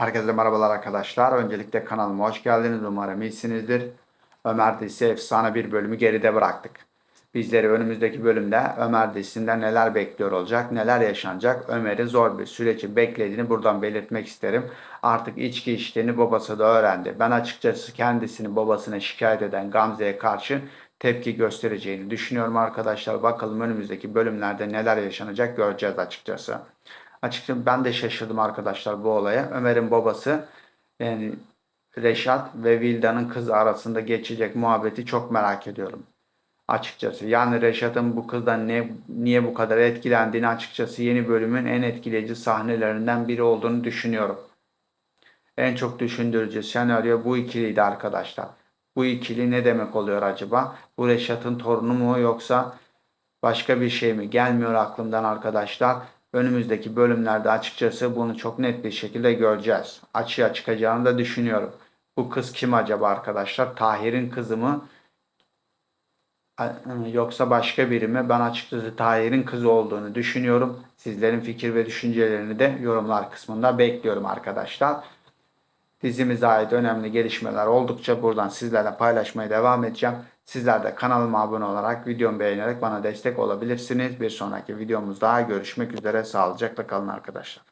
Herkese merhabalar arkadaşlar. Öncelikle kanalıma hoş geldiniz. Umarım iyisinizdir. Ömer dizisi efsane bir bölümü geride bıraktık. Bizleri önümüzdeki bölümde Ömer dizisinden neler bekliyor olacak, neler yaşanacak, Ömer'in zor bir süreci beklediğini buradan belirtmek isterim. Artık içki içtiğini babası da öğrendi. Ben açıkçası kendisini babasına şikayet eden Gamze'ye karşı tepki göstereceğini düşünüyorum arkadaşlar. Bakalım önümüzdeki bölümlerde neler yaşanacak göreceğiz açıkçası. Açıkçası ben de şaşırdım arkadaşlar bu olaya. Ömer'in babası yani Reşat ve Vilda'nın kızı arasında geçecek muhabbeti çok merak ediyorum. Açıkçası yani Reşat'ın bu kızdan ne niye bu kadar etkilendiğini açıkçası yeni bölümün en etkileyici sahnelerinden biri olduğunu düşünüyorum. En çok düşündürücü senaryo bu ikiliydi arkadaşlar. Bu ikili ne demek oluyor acaba? Bu Reşat'ın torunu mu yoksa başka bir şey mi? Gelmiyor aklımdan arkadaşlar. Önümüzdeki bölümlerde açıkçası bunu çok net bir şekilde göreceğiz. Açığa çıkacağını da düşünüyorum. Bu kız kim acaba arkadaşlar? Tahir'in kızı mı? Yoksa başka biri mi? Ben açıkçası Tahir'in kızı olduğunu düşünüyorum. Sizlerin fikir ve düşüncelerini de yorumlar kısmında bekliyorum arkadaşlar. Dizimize ait önemli gelişmeler oldukça buradan sizlerle paylaşmaya devam edeceğim. Sizler de kanalıma abone olarak, videomu beğenerek bana destek olabilirsiniz. Bir sonraki videomuzda görüşmek üzere. Sağlıcakla kalın arkadaşlar.